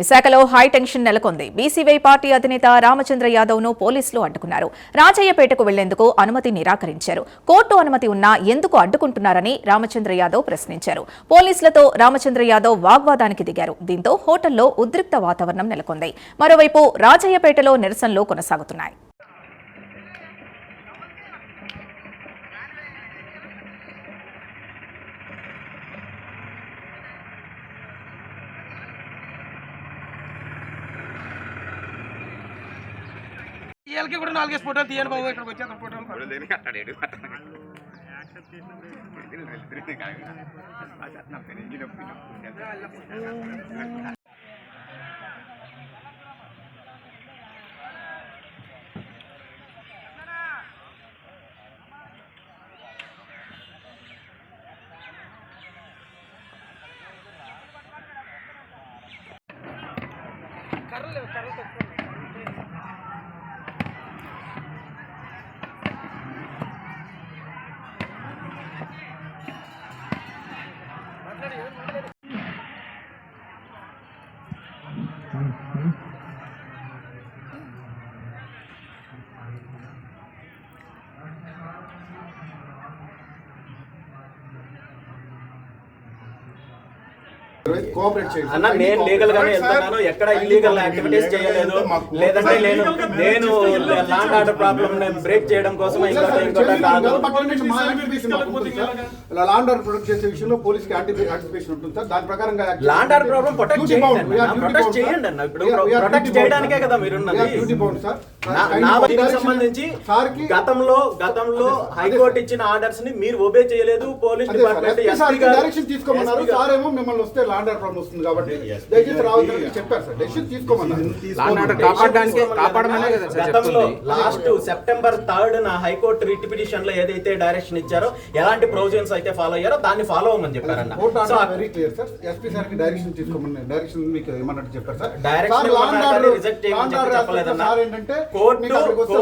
విశాఖలో high tension నెలకొంది. BCY party అధినేత రామచంద్ర యాదవ్ను పోలీసులు అడ్డుకున్నారు. రాజయ్యపేటకు వెళ్ళేందుకు అనుమతి నిరాకరించారు. కోర్టు అనుమతి ఉన్నా ఎందుకు అడ్డుకుంటున్నారని రామచంద్ర యాదవ్ ప్రశ్నించారు. పోలీసులతో రామచంద్ర యాదవ్ వాగ్వాదానికి దిగారు. దీంతో హోటల్లో ఉద్రిక్త వాతావరణం నెలకొంది. మరోవైపు రాజయ్యపేటలో నిరసనలు కొనసాగుతున్నాయి. వీళ్ళకి కూడా నాలుగేసి ఫోటోలు తీయండి బాబు ఇక్కడికి వచ్చేద్దాం ఫోటోలు కర్రలు అన్న నేను లీగల్ గానే వెళ్తున్నాను. ఎక్కడ ఇల్లీగల్ యాక్టివిటీస్ చేయలేదు. లేదంటే నేను నేను లాండ్ ఆర్డర్ ప్రాబ్లమ్ బ్రేక్ చేయడం కోసం ఇంకోటి ఇంకోటి కాదు. లాండ్ ఆర్డర్ ప్రొటెక్ట్ చేసే విషయంలో పోలీస్కి యాంటిసిపేషన్ ఉంటుంది సార్. దాని ప్రకారంగా లాండ్ ఆర్డర్ ప్రాబ్లం ప్రొటెక్ట్ చేయండి ప్రొటెక్ట్ చేయండి అన్న. ఇప్పుడు ప్రొటెక్ట్ చేయడానికే కదా మీరున్నది. డ్యూటీ బౌండ్ సార్ నా- సంబంధించి సార్కి గతంలో గతంలో హైకోర్టు ఇచ్చిన ఆర్డర్స్ని మీరు ఒబే చేయలేదు. పోలీస్ డిపార్ట్మెంట్ డైరెక్షన్ తీసుకోమన్నారు. సార్ ఏమో మిమ్మల్ని వస్తే లాండ్ ఆర్డర్ ప్రాబ్లం వస్తుంది కాబట్టి దయచేసి రావద్దని చెప్పారు సార్. డెసిషన్ తీసుకోమన్నారు. లాండ్ ఆర్డర్ కాపాడడానికి కాపాడమనే కదా సార్ గతంలో లాస్ట్ సెప్టెంబర్ థర్డ్ నా హైకోర్టు రిట్ పిటిషన్లో ఏదైతే డైరెక్షన్ ఇచ్చారో ఎలాంటి ప్రొవిజన్స్ అయితే ఫాలో అయ్యారో దాన్ని ఫాలో అవ్వమని చెప్పారన్న. Court so order very clear sir SP సార్కి డైరెక్షన్ తీసుకోమని డైరెక్షన్ మీకు ఏమన్నట్టు చెప్పారు సార్ సార్ చేయమని చెప్పలేదన్న. సార్ ఏంటంటే కోర్టు- కోర్టు.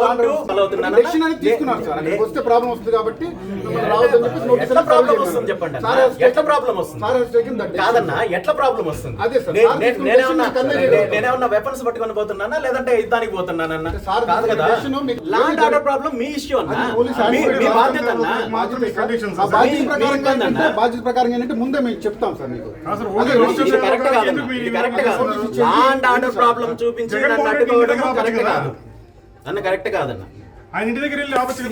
డెసిషన్ అనేది తీసుకున్నారు సార్ అక్కడికి వస్తే ప్రాబ్లం వస్తుంది కాబట్టి రావద్దని ప్రాబ్లం వస్తుంది. చెప్పండి సార్ ఎట్లా ప్రాబ్లం వస్తుంది? సార్. కాదన్నా ప్రాబ్లం వస్తుంది? అదే సార్, సార్ నేనేమన్నా. నేనేమన్నా వెపన్స్ పట్టుకొని పోతున్నానా? లేదంటే యుద్ధానికి పోతున్నానన్నా? సార్ కాదు తీసుకున్న కదా? decision మీకు లాండ్ ఆర్డర్ ప్రాబ్లం మీ ఇష్యూ అన్న. మీ- బాధ్యత అన్న? ప్రకారం. ఏంటంటే బాధ్యత ప్రకారం ఏంటంటే ముందే మేము చెప్తాం సార్ మీకు. కరెక్ట్ కాదన్న ఇది కరెక్ట్ కాదు. లాండ్ ఆర్డర్ ప్రాబ్లం చూపించి నన్ను అడ్డుకోవడం కరెక్ట్ కాదు. అన్న కరెక్ట్ కాదన్న. ఆయన ఇంటి దగ్గర వెళ్ళి ఆపచ్చు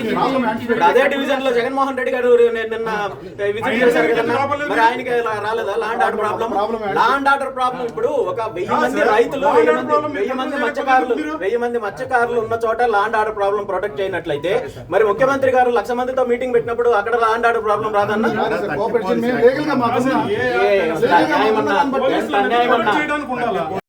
కదా అదే డివిజన్లో జగన్మోహన్ రెడ్డి గారు నిన్న- నిన్న విజిట్ చేశారు? రాలేదు? మరి ఆయనకి ఇలా రాలేదా? Land order problem? Land order problem ఇప్పుడు ఒక వెయ్యి కాదు మంది రైతులు వెయ్యి మంది మత్స్యకారులు? వెయ్యి మంది మత్స్యకారులు ఉన్న చోట లాండ్ ఆర్డర్ ప్రాబ్లం ప్రొటెక్ట్ చేయనట్లయితే మరి ముఖ్యమంత్రి గారు లక్ష మందితో మీటింగ్ పెట్టినప్పుడు అక్కడ లాండ్ ఆర్డర్ ప్రాబ్లం రాదన్న? కాదు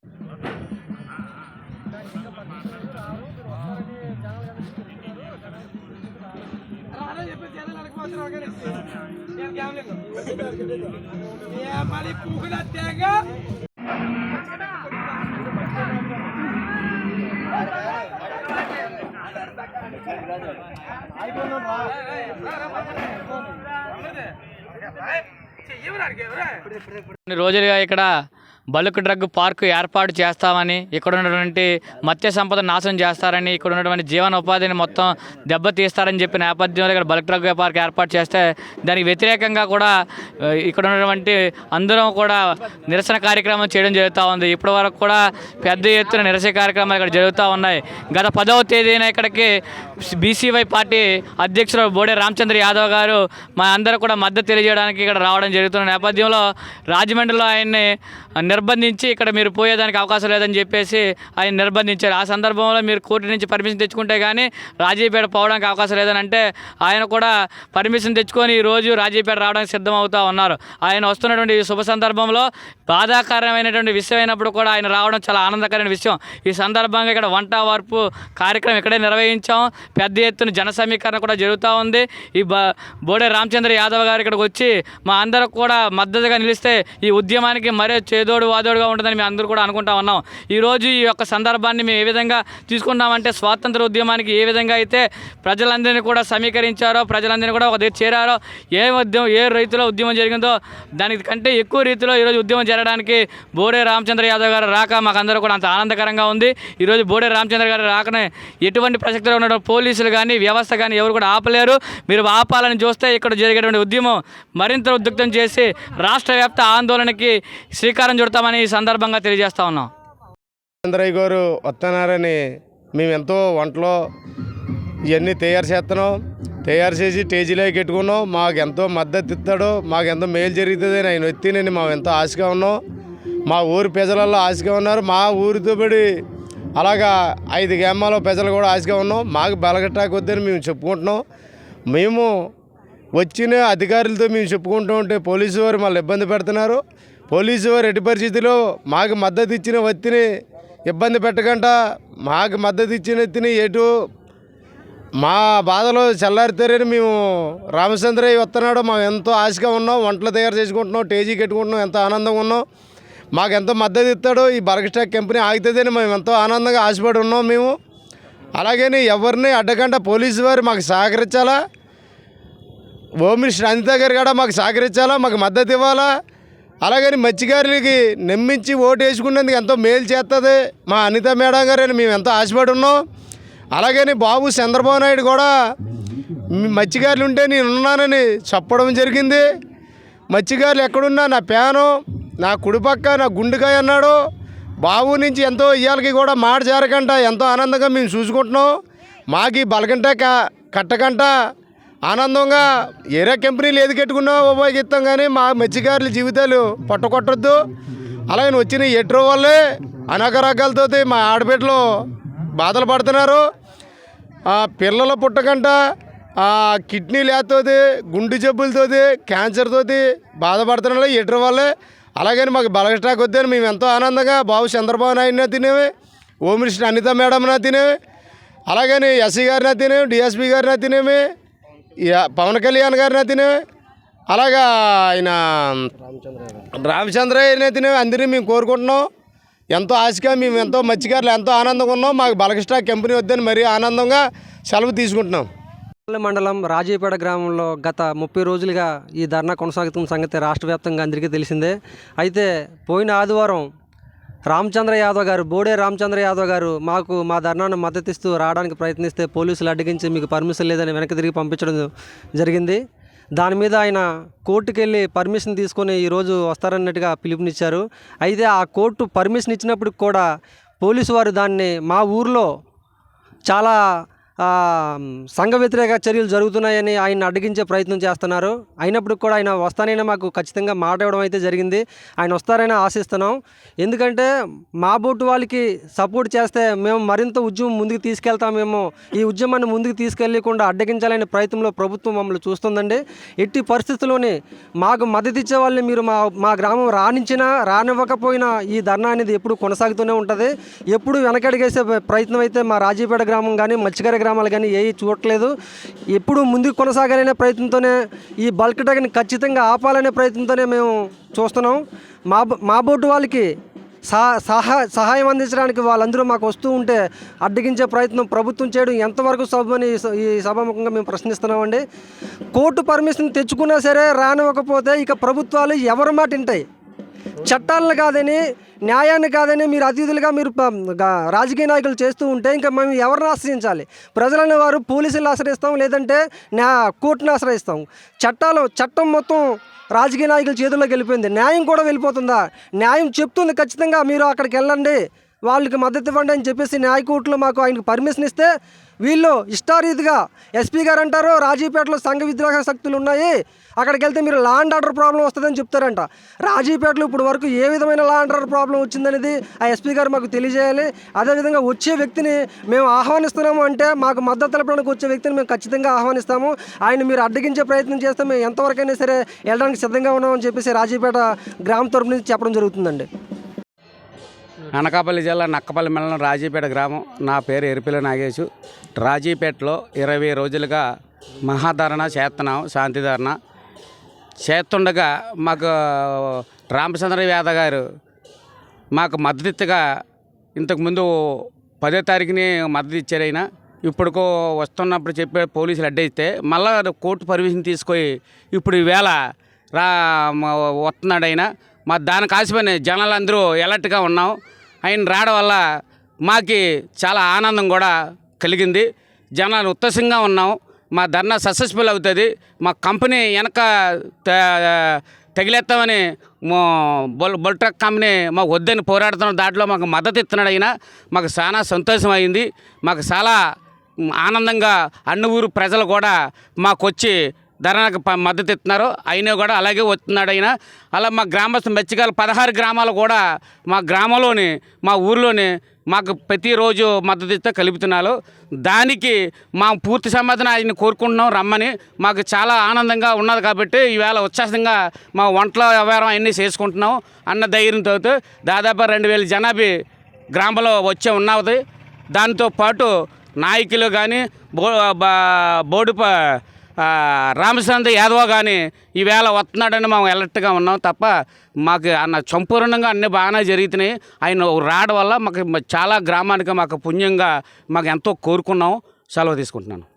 పూకుల తేగ కొన్ని రోజులుగా ఇక్కడ బల్క్ డ్రగ్ పార్క్ ఏర్పాటు చేస్తామని ఇక్కడ ఉన్నటువంటి మత్స్య సంపద నాశనం చేస్తారని ఇక్కడ ఉన్నటువంటి జీవన ఉపాధిని మొత్తం దెబ్బతీస్తారని చెప్పిన నేపథ్యంలో ఇక్కడ బల్క్ డ్రగ్ పార్క్ ఏర్పాటు చేస్తే దానికి వ్యతిరేకంగా కూడా ఇక్కడ ఉన్నటువంటి అందరం కూడా నిరసన కార్యక్రమం చేయడం జరుగుతూ ఉంది. ఇప్పటి వరకు కూడా పెద్ద ఎత్తున నిరసన కార్యక్రమాలు ఇక్కడ జరుగుతూ ఉన్నాయి. గత పదవ తేదీన ఇక్కడికి బీసీవై పార్టీ అధ్యక్షుడు బోడే రామచంద్ర యాదవ్ గారు మా అందరూ కూడా మద్దతు తెలియజేయడానికి ఇక్కడ రావడం జరుగుతున్న నేపథ్యంలో రాజమండ్రిలో ఆయన్ని నిర్బంధించి ఇక్కడ మీరు పోయేదానికి అవకాశం లేదని చెప్పేసి ఆయన నిర్బంధించారు. ఆ సందర్భంలో మీరు కోర్టు నుంచి పర్మిషన్ తెచ్చుకుంటే కానీ రాజీపేట పోవడానికి అవకాశం లేదని అంటే ఆయన కూడా పర్మిషన్ తెచ్చుకొని ఈ రోజు రాజీపేట రావడానికి సిద్ధం ఉన్నారు. ఆయన వస్తున్నటువంటి ఈ శుభ సందర్భంలో బాధాకరమైనటువంటి విషయం అయినప్పుడు కూడా ఆయన రావడం చాలా ఆనందకరమైన విషయం. ఈ సందర్భంగా ఇక్కడ వంట వార్పు కార్యక్రమం ఇక్కడే నిర్వహించాం. పెద్ద ఎత్తున జన సమీకరణ కూడా జరుగుతూ ఉంది. ఈ బ బోడే రామచంద్ర యాదవ్ గారు ఇక్కడికి వచ్చి మా అందరికి కూడా మద్దతుగా నిలిస్తే ఈ ఉద్యమానికి మరే చేదోడు చేదోడు వాదోడుగా ఉంటుందని మేము అందరూ కూడా అనుకుంటా ఉన్నాం. ఈరోజు ఈ యొక్క సందర్భాన్ని మేము ఏ విధంగా తీసుకున్నామంటే స్వాతంత్ర ఉద్యమానికి ఏ విధంగా అయితే ప్రజలందరినీ కూడా సమీకరించారో ప్రజలందరినీ కూడా ఒక దగ్గర చేరారో ఏ ఉద్యమం ఏ రైతులో ఉద్యమం జరిగిందో దానికి కంటే ఎక్కువ రీతిలో ఈరోజు ఉద్యమం జరగడానికి బోడే రామచంద్ర యాదవ్ గారు రాక మాకందరూ కూడా అంత ఆనందకరంగా ఉంది. ఈరోజు బోడే రామచంద్ర గారు రాకనే ఎటువంటి ప్రసక్తిలో ఉన్న పోలీసులు కానీ వ్యవస్థ కానీ ఎవరు కూడా ఆపలేరు. మీరు ఆపాలని చూస్తే ఇక్కడ జరిగేటువంటి ఉద్యమం మరింత ఉద్యుక్తం చేసి రాష్ట్ర వ్యాప్త ఆందోళనకి శ్రీకారం చుడతామని ఈ సందర్భంగా తెలియజేస్తా ఉన్నాం. చంద్రయ్య గారు వస్తున్నారని మేము ఎంతో వంటలో ఇవన్నీ తయారు చేస్తున్నాం. తయారు చేసి స్టేజీలోకి పెట్టుకున్నాం. మాకు ఎంతో మద్దతు ఇస్తాడు. మాకు ఎంతో మేలు జరుగుతుంది అని ఆయన వచ్చినని మేము ఎంతో ఆశగా ఉన్నాం. మా ఊరు ప్రజలలో ఆశగా ఉన్నారు. మా ఊరితో పడి అలాగా ఐదు గ్రామాల ప్రజలు కూడా ఆశగా ఉన్నాం. మాకు బలగట్టాకు వద్దని మేము చెప్పుకుంటున్నాం. మేము వచ్చిన అధికారులతో మేము చెప్పుకుంటూ ఉంటే పోలీసు వారు మళ్ళీ ఇబ్బంది పెడుతున్నారు. పోలీసు వారు ఎట్టి పరిస్థితిలో మాకు మద్దతు ఇచ్చిన వ్యక్తిని ఇబ్బంది పెట్టకుండా మాకు మద్దతు ఇచ్చిన వ్యక్తిని ఎటు మా బాధలో చల్లారితేరని మేము రామచంద్రయ్య వస్తున్నాడు మేము ఎంతో ఆశగా ఉన్నాం వంటలు తయారు చేసుకుంటున్నాం టేజీ కట్టుకుంటున్నాం ఎంతో ఆనందంగా ఉన్నాం. మాకు ఎంతో మద్దతు ఇస్తాడు ఈ బర్గస్టాక్ కంపెనీ ఆగుతుందని మేము ఎంతో ఆనందంగా ఆశపడి ఉన్నాం మేము. అలాగని ఎవరిని అడ్డకుండా పోలీసు వారు మాకు సహకరించాలా? హోమ్ మినిస్టర్ అనిత గారు కూడా మాకు సహకరించాలా? మాకు మద్దతు ఇవ్వాలా? అలాగని మత్స్యకారులకి నమ్మించి ఓటు వేసుకునేందుకు ఎంతో మేలు చేస్తుంది మా అనిత మేడం గారని మేము ఎంతో ఆశపడి ఉన్నాం అలాగని బాబు చంద్రబాబు నాయుడు కూడా మత్స్యకారులు ఉంటే నేను ఉన్నానని చెప్పడం జరిగింది. మత్స్యకారులు ఎక్కడున్నా నా పేను నా కుడిపక్క నా గుండెకాయ అన్నాడు. బాబు నుంచి ఎంతో ఇయ్యాలకి కూడా మాట చేరకంట ఎంతో ఆనందంగా మేము చూసుకుంటున్నాం. మాకు ఈ బలగంట కట్టకంట ఆనందంగా ఏరే కంపెనీలు ఏది కట్టుకున్నా ఉపయోగిస్తాం కానీ మా మత్స్యకారుల జీవితాలు పట్టుకొట్టొద్దు. అలాగే వచ్చిన ఎట్రో వాళ్ళే అనేక రకాలతో మా ఆడబిడ్డలు బాధలు పడుతున్నారు. పిల్లల పిల్లలు పుట్టకంట కిడ్నీ లేతోది గుండె జబ్బులతో క్యాన్సర్తో బాధపడుతున్నారు ఎట్రో వాళ్ళే. అలాగని మాకు బలగస్టాక్ వద్దని మేము ఎంతో ఆనందంగా బాబు చంద్రబాబు నాయుడునే తినేవి హోమ్ మినిస్టర్ అనిత మేడంనా తినేవి అలాగని ఎస్సీ గారిని తినేవి డిఎస్పీ గారిన తినేవి పవన్ కళ్యాణ్ గారిని తినేవి అలాగా ఆయన రామచంద్రయ్య తినేవి అందరినీ మేము కోరుకుంటున్నాం. ఎంతో ఆశగా మేము ఎంతో మత్స్యకారులు ఎంతో ఆనందంగా ఉన్నాం. మాకు బలగస్టా కంపెనీ వద్దని మరీ ఆనందంగా సెలవు తీసుకుంటున్నాం. పల్లె మండలం రాజీపేట గ్రామంలో గత ముప్పై రోజులుగా ఈ ధర్నా కొనసాగుతున్న సంగతి రాష్ట్ర వ్యాప్తంగా అందరికీ తెలిసిందే. అయితే పోయిన ఆదివారం రామచంద్ర యాదవ్ గారు బోడే రామచంద్ర యాదవ్ గారు మాకు మా ధర్నాను మద్దతిస్తూ రావడానికి ప్రయత్నిస్తే పోలీసులు అడ్డగించి మీకు పర్మిషన్ లేదని వెనక్కి తిరిగి పంపించడం జరిగింది. దాని మీద ఆయన కోర్టుకు వెళ్ళి పర్మిషన్ తీసుకొని ఈరోజు వస్తారన్నట్టుగా పిలుపునిచ్చారు. అయితే ఆ కోర్టు పర్మిషన్ ఇచ్చినప్పటికి కూడా పోలీసు వారు దాన్ని మా ఊర్లో చాలా సంఘ వ్యతిరేక చర్యలు జరుగుతున్నాయని ఆయన అడ్డగించే ప్రయత్నం చేస్తున్నారు. అయినప్పటికి కూడా ఆయన వస్తానైనా మాకు ఖచ్చితంగా మాట ఇవ్వడం అయితే జరిగింది. ఆయన వస్తారని ఆశిస్తున్నాం. ఎందుకంటే మా బోటు వాళ్ళకి సపోర్ట్ చేస్తే మేము మరింత ఉద్యమం ముందుకు తీసుకెళ్తామేమో ఈ ఉద్యమాన్ని ముందుకు తీసుకెళ్ళకుండా అడ్డగించాలనే ప్రయత్నంలో ప్రభుత్వం మమ్మల్ని చూస్తుందండి. ఎట్టి పరిస్థితుల్లోనే మాకు మద్దతు ఇచ్చే వాళ్ళని మీరు మా మా గ్రామం రాణించినా రానివ్వకపోయినా ఈ ధర్నా అనేది ఎప్పుడు కొనసాగుతూనే ఉంటుంది. ఎప్పుడు వెనకడిగేసే ప్రయత్నం అయితే మా రాజీపేట గ్రామం కానీ మత్స్యకార గ్రామాలు కానీ ఏవి చూడట్లేదు. ఎప్పుడు ముందుకు కొనసాగాలనే ప్రయత్నంతోనే ఈ బల్క్ ట్యాగ్ని ఖచ్చితంగా ఆపాలనే ప్రయత్నంతోనే మేము చూస్తున్నాం. మా మా బోటు వాళ్ళకి సహా సహా సహాయం అందించడానికి వాళ్ళందరూ మాకు వస్తూ ఉంటే అడ్డగించే ప్రయత్నం ప్రభుత్వం చేయడం ఎంతవరకు సభని ఈ ఈ సభాముఖంగా మేము ప్రశ్నిస్తున్నామండి. కోర్టు పర్మిషన్ తెచ్చుకున్నా సరే రానివ్వకపోతే ఇక ప్రభుత్వాలు ఎవరి మాట వింటాయి? చట్టాలను కాదని న్యాయాన్ని కాదని మీరు అతిథులుగా మీరు రాజకీయ నాయకులు చేస్తూ ఉంటే ఇంకా మేము ఎవరిని ఆశ్రయించాలి? ప్రజలనే వారు పోలీసులను ఆశ్రయిస్తాం లేదంటే న్యా కోర్టును ఆశ్రయిస్తాం. చట్టాలు చట్టం మొత్తం రాజకీయ నాయకుల చేతుల్లోకి వెళ్ళిపోయింది. న్యాయం కూడా వెళ్ళిపోతుందా? న్యాయం చెప్తుంది ఖచ్చితంగా. మీరు అక్కడికి వెళ్ళండి. వాళ్ళకి మద్దతు ఇవ్వండి అని చెప్పేసి న్యాయకోర్టులో మాకు ఆయనకు పర్మిషన్ ఇస్తే వీళ్ళు ఇష్టారీతిగా ఎస్పీ గారు అంటారు రాజీపేటలో సంఘ విద్రోహ శక్తులు ఉన్నాయి అక్కడికి వెళ్తే మీరు లా అండ్ ఆర్డర్ ప్రాబ్లం వస్తుందని చెప్తారంట. రాజీపేటలో ఇప్పుడు వరకు ఏ విధమైన లా అండ్ ఆర్డర్ ప్రాబ్లం వచ్చిందనేది ఆ ఎస్పీ గారు మాకు తెలియజేయాలి. అదేవిధంగా వచ్చే వ్యక్తిని మేము ఆహ్వానిస్తున్నాము అంటే మాకు మద్దతు తెలపడానికి వచ్చే వ్యక్తిని మేము ఖచ్చితంగా ఆహ్వానిస్తాము. ఆయన మీరు అడ్డగించే ప్రయత్నం చేస్తే మేము ఎంతవరకైనా సరే వెళ్ళడానికి సిద్ధంగా ఉన్నామని చెప్పేసి రాజీపేట గ్రామం తరపు నుంచి చెప్పడం జరుగుతుందండి. అనకాపల్లి జిల్లా నక్కపల్లి మండలం రాజీపేట గ్రామం. నా పేరు ఎరిపిల నాగేశు. రాజీపేటలో ఇరవై రోజులుగా మహాధరణ చేస్తున్నాం శాంతిధారణ చేస్తుండగా మాకు రామచంద్ర యాద గారు మాకు మద్దతుగా ఇంతకుముందు పదో తారీఖుని మద్దతు ఇచ్చారు ఇప్పుడుకో వస్తున్నప్పుడు చెప్పే పోలీసులు అడ్డయిస్తే మళ్ళా కోర్టు పర్మిషన్ తీసుకొని ఇప్పుడు ఈవేళ రా వస్తున్నాడైనా వస్తున్నాడు మా దానికి ఆశపడిన జనాలు అందరూ ఎలర్ట్గా ఉన్నాం. ఆయన రావడం వల్ల మాకి చాలా ఆనందం కూడా కలిగింది. జనాలు ఉత్తసంగా ఉన్నాం. మా ధర్నా సక్సెస్ఫుల్ అవుతుంది. మా కంపెనీ వెనక త- తగిలేస్తామని బుల్ బొల్ ట్రక్ కంపెనీ మాకు వద్దని పోరాడుతున్న దాంట్లో మాకు మద్దతు ఇస్తున్నాడు ఆయన. మాకు చాలా సంతోషం అయింది. మాకు చాలా ఆనందంగా అన్ని ఊరు ప్రజలు కూడా మాకు వచ్చి ధరణకు మద్దతు ఇస్తున్నారు అయినా కూడా అలాగే వస్తున్నాడు ఆయన. అలా మా గ్రామస్తు మెచ్చగల పదహారు గ్రామాలు కూడా మా గ్రామంలోని మా ఊర్లోని మాకు ప్రతిరోజు మద్దతు ఇస్తే కలుపుతున్నారు. దానికి మా పూర్తి సమాధానం ఆయన కోరుకుంటున్నాం రమ్మని. మాకు చాలా ఆనందంగా ఉన్నది కాబట్టి ఈవేళ ఉత్సాహంగా మా వంటల వ్యవహారం అన్నీ చేసుకుంటున్నాం అన్న ధైర్యంతో దాదాపు రెండు వేల జనాభా గ్రామంలో వచ్చే ఉన్నది. దాంతో పాటు నాయకులు కానీ బో బా- బోడుప రామచంద్ర యాదవ్ కానీ ఈవేళ వస్తున్నాడని మేము ఎలర్ట్గా ఉన్నాం తప్ప మాకు అన్న సంపూర్ణంగా అన్నీ బాగానే జరుగుతున్నాయి. ఆయన రావడం వల్ల మాకు చాలా గ్రామానికి మాకు పుణ్యంగా మాకు ఎంతో కోరుకున్నాం. సెలవు తీసుకుంటున్నాను.